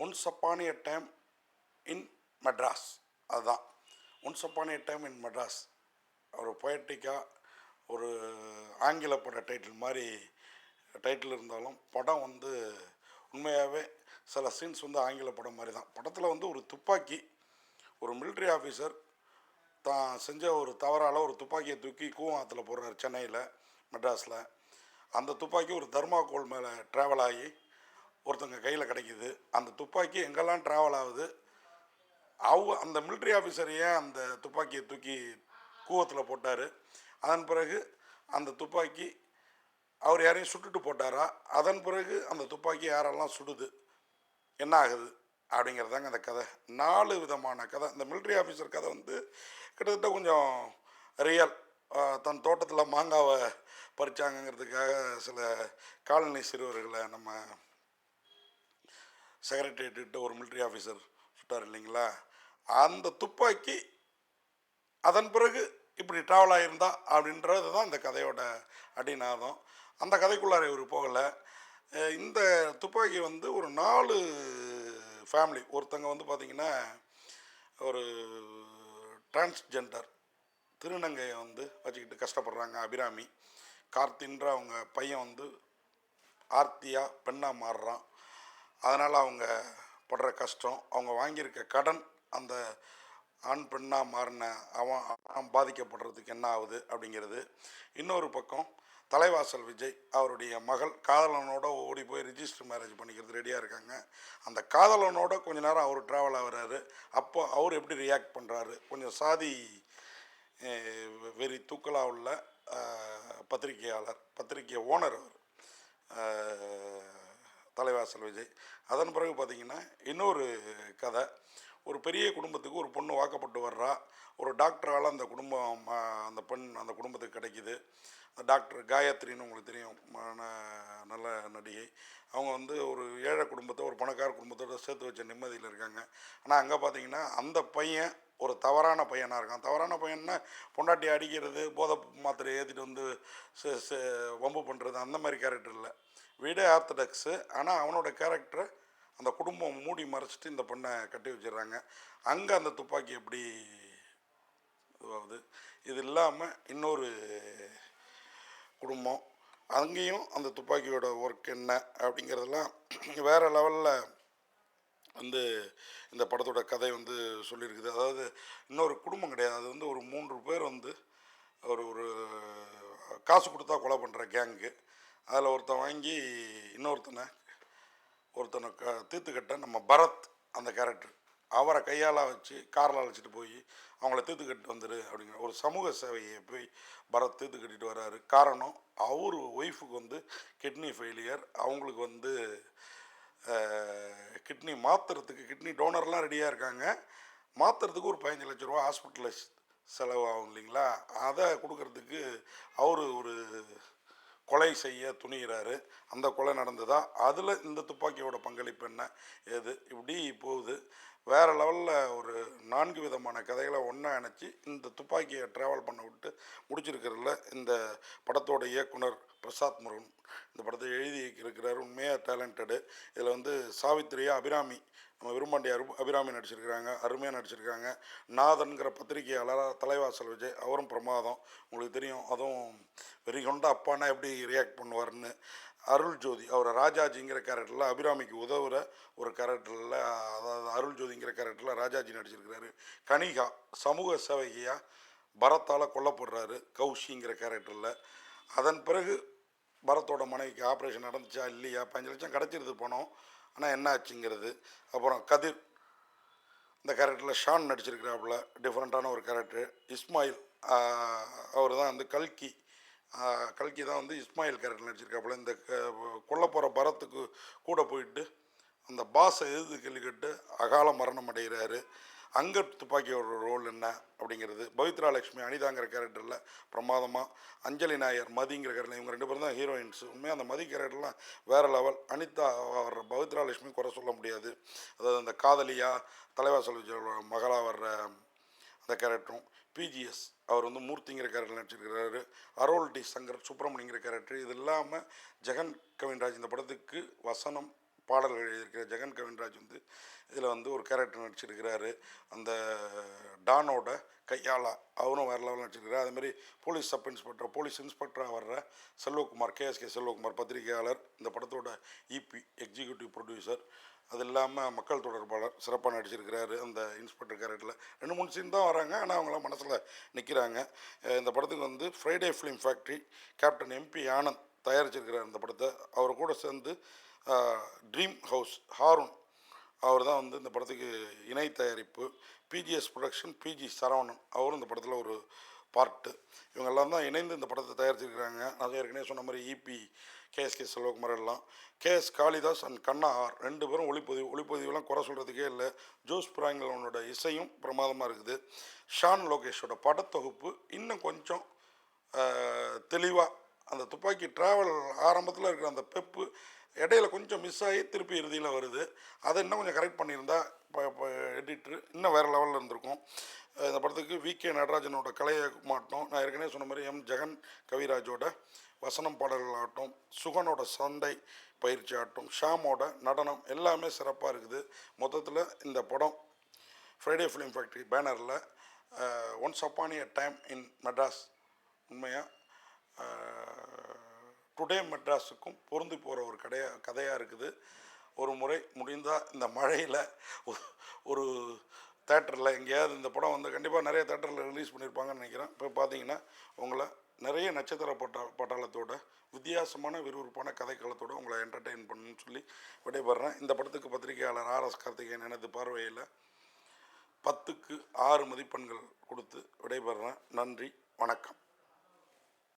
Once upon a time in Madras அதுதான். Once upon a time in Madras ஒரு பொயட்டிக்காக ஒரு ஆங்கில பட டைட்டில் மாதிரி டைட்டில் இருந்தாலும் படம் வந்து உண்மையாகவே சில சீன்ஸ் வந்து ஆங்கில படம் மாதிரி தான் படத்தில் வந்து ஒரு துப்பாக்கி ஒரு மிலிட்ரி ஆஃபீஸர் தான் செஞ்ச ஒரு தவறால் ஒரு துப்பாக்கியை தூக்கி கூவாத்தில் போடுறார் சென்னையில் மெட்ராஸில் அந்த துப்பாக்கி ஒரு தர்மாக்கோல் மேலே ட்ராவல் ஆகி ஒருத்தங்க கையில் கிடைக்கிது. அந்த துப்பாக்கி எங்கெல்லாம் ட்ராவல் ஆகுது அவ அந்த மிலிட்ரி ஆஃபீஸர் ஏன் அந்த துப்பாக்கியை தூக்கி கூவத்தில் போட்டார். அதன் பிறகு அந்த துப்பாக்கி அவர் யாரையும் சுட்டுட்டு போட்டாரா? அதன் பிறகு அந்த துப்பாக்கி யாரெல்லாம் சுடுது? என்ன ஆகுது? அப்படிங்கிறதாங்க அந்த கதை. நாலு விதமான கதை. இந்த மிலிட்ரி ஆஃபீஸர் கதை வந்து கிட்டத்தட்ட கொஞ்சம் ரியல் தன் தோட்டத்தில் மாங்காவை பறிச்சாங்கங்கிறதுக்காக சில காலனி சிறுவர்களை நம்ம செக்ரட்டரியேட்டுக்கிட்ட ஒரு மிலிட்ரி ஆஃபீஸர் சுட்டார் இல்லைங்களா? அந்த துப்பாக்கி அதன் பிறகு இப்படி ட்ராவல் ஆகியிருந்தா அப்படின்றது தான் இந்த கதையோட அடிநாதம். அந்த கதைக்குள்ளார இவர் போகலை. இந்த துப்பாக்கி வந்து ஒரு நாலு ஃபேமிலி ஒருத்தங்க வந்து பார்த்திங்கன்னா ஒரு டிரான்ஸ்ஜெண்டர் திருநங்கையை வந்து வச்சுக்கிட்டு கஷ்டப்படுறாங்க அபிராமி. கார்த்தின்ற அவங்க பையன் வந்து ஆர்த்தியாக பெண்ணாக மாறுறான். அதனால் அவங்க படுற கஷ்டம் அவங்க வாங்கியிருக்க கடன் அந்த ஆண் பெண்ணாக மாறின அவன் பாதிக்கப்படுறதுக்கு என்ன ஆகுது அப்படிங்கிறது. இன்னொரு பக்கம் தலைவாசல் விஜய் அவருடைய மகள் காதலனோட ஓடி போய் ரிஜிஸ்டர் மேரேஜ் பண்ணிக்கிறது ரெடியாக இருக்காங்க. அந்த காதலனோட கொஞ்ச நேரம் அவர் ட்ராவல் ஆகிறாரு. அப்போ அவர் எப்படி ரியாக்ட் பண்ணுறாரு கொஞ்சம் சாதி வெறி தூக்கலாக உள்ள பத்திரிகையாளர் பத்திரிகை ஓனர் அவர். தலைவாசல் விஜய். அதன் பிறகு பார்த்தீங்கன்னா இன்னொரு கதை. ஒரு பெரிய குடும்பத்துக்கு ஒரு பொண்ணு வாக்கப்பட்டு வர்றா. ஒரு டாக்டரால் அந்த குடும்பம் அந்த பெண் அந்த குடும்பத்துக்கு கிடைக்கிது. அந்த டாக்டர் காயத்ரின்னு உங்களுக்கு தெரியும் நல்ல நடிகை. அவங்க வந்து ஒரு ஏழை குடும்பத்தை ஒரு பணக்கார குடும்பத்தோட சேர்த்து வச்ச நிம்மதியில் இருக்காங்க. ஆனால் அங்கே பார்த்தீங்கன்னா அந்த பையன் ஒரு தவறான பையனாக இருக்கான். தவறான பையன்னா பொண்டாட்டி அடிக்கிறது போதை மாத்திரை ஏற்றிட்டு வந்து ச- வம்பு பண்ணுறது அந்த மாதிரி கேரக்டர் இல்லை. வீடே ஆர்த்தடாக்ஸு ஆனால் அவனோட கேரக்டரை அந்த குடும்பம் மூடி மறைச்சிட்டு இந்த பொண்ணை கட்டி வச்சிடுறாங்க. அங்கே அந்த துப்பாக்கி எப்படி இதுவாகுது? இது இல்லாமல் இன்னொரு குடும்பம். அங்கேயும் அந்த துப்பாக்கியோட ஒர்க் என்ன அப்படிங்கிறதெல்லாம் வேறு லெவலில் வந்து இந்த படத்தோட கதை வந்து சொல்லியிருக்குது. அதாவது இன்னொரு குடும்பம் கிடையாது. அது வந்து ஒரு மூன்று பேர் வந்து ஒரு ஒரு காசு கொடுத்தா கொலை பண்ணுற கேங்கு. அதில் ஒருத்தன் வாங்கி இன்னொருத்தனை ஒருத்தனை க தீர்த்துக்கட்ட நம்ம பரத் அந்த கேரக்டர். அவரை கையால் வச்சு காரில் அழைச்சிட்டு போய் அவங்கள தீர்த்து கட்டிட்டு வந்துரு அப்படிங்கிற ஒரு சமூக சேவையை போய் பரத் தீர்த்து கட்டிட்டு வர்றாரு காரணம் அவர் ஒய்ஃபுக்கு வந்து கிட்னி ஃபெயிலியர் அவங்களுக்கு வந்து கிட்னி மாற்றுறதுக்கு கிட்னி டோனர்லாம் ரெடியாக இருக்காங்க. மாற்றுறதுக்கு ஒரு பதினஞ்சு லட்ச ரூபா ஹாஸ்பிட்டலில் செலவாகும் இல்லைங்களா? அதை கொடுக்கறதுக்கு அவர் ஒரு கொலை செய்ய துணிகிறாரு அந்த கொலை நடந்ததா? அதில் இந்த துப்பாக்கியோட பங்களிப்பு என்ன? ஏது? இப்படி போகுது. வேறு லெவலில் ஒரு நான்கு விதமான கதைகளை ஒன்றா இணைச்சி இந்த துப்பாக்கியை ட்ராவல் பண்ண விட்டு முடிச்சிருக்கிறதுல இந்த படத்தோட இயக்குனர் பிரசாத் முருகன். இந்த படத்தை எழுதி இருக்கிறார். உண்மையாக டேலண்டடு இதில் வந்து சாவித்திரியா அபிராமி. நம்ம விரும்பாண்டி அரு அபிராமி நடிச்சிருக்கிறாங்க. அருமையாக நடிச்சிருக்காங்க. நாதன்கிற பத்திரிகையாளர் தலைவாசல் விஜய். அவரும் பிரமாதம். உங்களுக்கு தெரியும். அதுவும் வெறிகொண்ட அப்பானா எப்படி ரியாக்ட் பண்ணுவார்னு அருள் ஜோதி அவரை ராஜாஜிங்கிற கேரக்டரில் அபிராமிக்கு உதவுற ஒரு கேரக்டரில் அதாவது அருள் ஜோதிங்கிற கேரக்டரில் ராஜாஜி நடிச்சிருக்கிறாரு. கனிகா சமூக சேவகியாக பரத்தால் கொல்லப்படுறாரு கௌஷிங்கிற கேரக்டரில் அதன் பிறகு பரத்தோட மனைவிக்கு ஆப்ரேஷன் நடந்துச்சா இல்லையா? பதினஞ்சு லட்சம் கிடச்சிருது பணம். ஆனால் என்ன ஆச்சுங்கிறது. அப்புறம் கதிர் இந்த கேரக்டரில் ஷான் நடிச்சிருக்கிறாப்புல டிஃப்ரெண்ட்டான ஒரு கேரக்டர் இஸ்மாயில் அவர் தான் வந்து கல்கி. கல்கி தான் வந்து இஸ்மாயில் கேரக்டர் நடிச்சிருக்காப்புல. இந்த க- கொல்ல போகிற பரத்துக்கு கூட போயிட்டு அந்த பாஸை எதிர்த்து கேள்விக்கிட்டு அகால மரணம் அடைகிறாரு. அங்க துப்பாக்கியோட ரோல் என்ன அப்படிங்கிறது பவித்ரா லட்சுமி அனிதாங்கிற கேரக்டரில் பிரமாதமாக அஞ்சலி நாயர் மதிங்கிற கேரக்டர் இவங்க ரெண்டு பேரும் தான் ஹீரோயின்ஸ் உண்மையாக அந்த மதி கேரக்டர்லாம் வேறு லெவல் அனிதா வர்ற பவித்ரா லட்சுமி குறை சொல்ல முடியாது. அதாவது அந்த காதலியா தலைவாசல் விஜயோட மகளாக வர்ற அந்த கேரக்டரும் பிஜிஎஸ் அவர் வந்து மூர்த்திங்கிற கேரக்டர் நடிச்சிருக்கிறாரு. அரோல் டி சங்கர் சுப்பிரமணியங்கிற கேரக்டர் இது இல்லாமல் ஜெகன் கவின்ராஜ் இந்த படத்துக்கு வசனம் பாடல்கள் எழுதியிருக்கிற ஜெகன் கவின்ராஜ் வந்து இதில் வந்து ஒரு கேரக்டர் நடிச்சிருக்கிறாரு. அந்த டானோட கையாளா அவரும் வேறு லெவலில் நடிச்சிருக்கிறார். அதேமாதிரி போலீஸ் சப் இன்ஸ்பெக்டர் போலீஸ் இன்ஸ்பெக்டராக வர்ற செல்வகுமார் கேஎஸ்கே செல்வகுமார் பத்திரிகையாளர் இந்த படத்தோட இபி எக்ஸிக்யூட்டிவ் ப்ரொடியூசர் அது இல்லாமல் மக்கள் தொடர்பாளர் சிறப்பாக நடிச்சிருக்கிறாரு. அந்த இன்ஸ்பெக்டர் கேரக்டரில் ரெண்டு மூணு சீன் தான் வராங்க. ஆனால் அவங்களாம் மனசில் நிற்கிறாங்க இந்த படத்துக்கு வந்து Friday film factory captain MP Anand தயாரிச்சிருக்கிறார் இந்த படத்தை. அவர் கூட சேர்ந்து ட்ரீம் ஹவுஸ் ஹாரூன் அவர் தான் வந்து இந்த படத்துக்கு இணை தயாரிப்பு பிஜிஎஸ் ப்ரொடக்ஷன் பிஜி சரவணன் அவரும் இந்த படத்தில் ஒரு பார்ட்டு இவங்கெல்லாம் தான் இணைந்து இந்த படத்தை தயாரிச்சிருக்கிறாங்க. நான் ஏற்கனவே சொன்ன மாதிரி இபி கேஎஸ்கே செல்வகுமார் எல்லாம். KS Kalidas and Kanna R ரெண்டு பேரும் ஒளிப்பதிவு ஒளிப்பதிவுலாம் குறை சொல்கிறதுக்கே இல்லை. ஜோஸ் பிராங்கலோனோட இசையும் பிரமாதமாக இருக்குது. ஷான் லோகேஷோட படத்தொகுப்பு இன்னும் கொஞ்சம் தெளிவாக அந்த துப்பாக்கி ட்ராவல் ஆரம்பத்தில் இருக்கிற அந்த பெப்பு இடையில கொஞ்சம் மிஸ் ஆகி திருப்பி இறுதியில் வருது. அதை இன்னும் கொஞ்சம் கரெக்ட் பண்ணியிருந்தா இப்போ இப்போ எடிட்ரு இன்னும் வேறு லெவலில் இருந்திருக்கும். இந்த படத்துக்கு வி கே நடராஜனோட கலையை மாட்டோம். நான் ஏற்கனவே சொன்ன மாதிரி எம் ஜெகன் கவிராஜோட வசனம் பாடல்கள் ஆகட்டும் சுகனோட சண்டை பயிற்சி ஆகட்டும் ஷாமோட நடனம் எல்லாமே சிறப்பாக இருக்குது. மொத்தத்தில் இந்த படம் Friday film factory பேனரில் once upon a time in Madras உண்மையாக டுடே மெட்ராஸுக்கும் பொருந்தி போகிற ஒரு கடையாக கதையாக இருக்குது. ஒரு முறை முடிந்தால் இந்த மழையில் ஒரு தேட்டரில் எங்கேயாவது இந்த படம் வந்து கண்டிப்பாக நிறைய தேட்டரில் ரிலீஸ் பண்ணியிருப்பாங்கன்னு நினைக்கிறேன். இப்போ பார்த்தீங்கன்னா உங்களை நிறைய நட்சத்திர பட்டா பட்டாளத்தோட வித்தியாசமான விறுவிறுப்பான கதைக்களத்தோட உங்களை என்டர்டெயின் பண்ணணும்னு சொல்லி விடைபெறேன் இந்த படத்துக்கு பத்திரிகையாளர் ஆர்எஸ் கார்த்திகேயன் எனது பார்வையில் பத்துக்கு ஆறு மதிப்பெண்கள் கொடுத்து விடைபெறேன் நன்றி வணக்கம்.